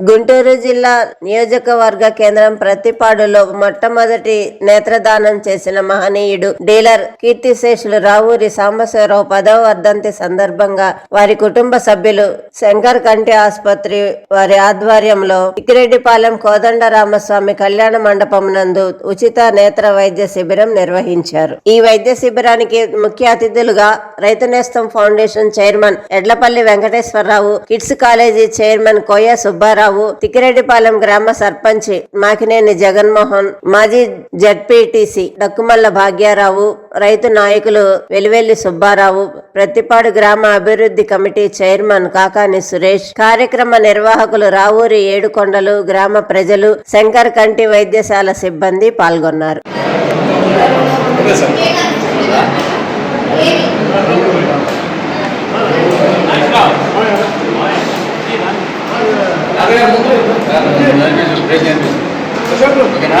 గుంటూరు జిల్లా నియోజకవర్గ కేంద్రం ప్రతిపాడులో మొట్టమొదటి నేత్రదానం చేసిన మహనీయుడు డీలర్ కీర్తిశేషులు రావూరి సాంబశివరావు పదవ వర్ధంతి సందర్భంగా వారి కుటుంబ సభ్యులు శంకర్ కంటి ఆసుపత్రి వారి ఆధ్వర్యంలో ఇక్కిరెడ్డిపాలెం కోదండ రామస్వామి కళ్యాణ మండపం నందు ఉచిత నేత్ర వైద్య శిబిరం నిర్వహించారు. ఈ వైద్య శిబిరానికి ముఖ్య అతిథులుగా Raithu Nestham foundation chairman Edlapalli Venkateswara Rao kids college chairman Koya Subba Rao Tikireddipalem గ్రామ సర్పంచ్ మాకినేని జగన్మోహన్ మాజీ జడ్పీటీసీ డక్కుమల్ల భాగ్యారావు రైతు నాయకులు వెలివెల్లి సుబ్బారావు ప్రతిపాడు గ్రామ అభివృద్ధి కమిటీ చైర్మన్ కాకాని సురేష్ కార్యక్రమ నిర్వాహకులు రావూరి ఏడుకొండలు గ్రామ ప్రజలు శంకర్ కంటి వైద్యశాల సిబ్బంది పాల్గొన్నారు. ఓకేనా?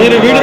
మీరు వీడు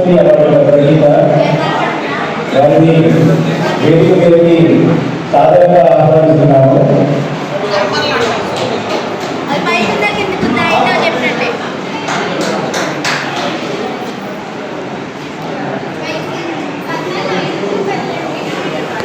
ಪ್ರಶಸ್ತಿ ಅವರ ಸಂಗೀತ వారిని వేదిక మీదకి సాధారణంగా ఆహ్వానిస్తున్నాము.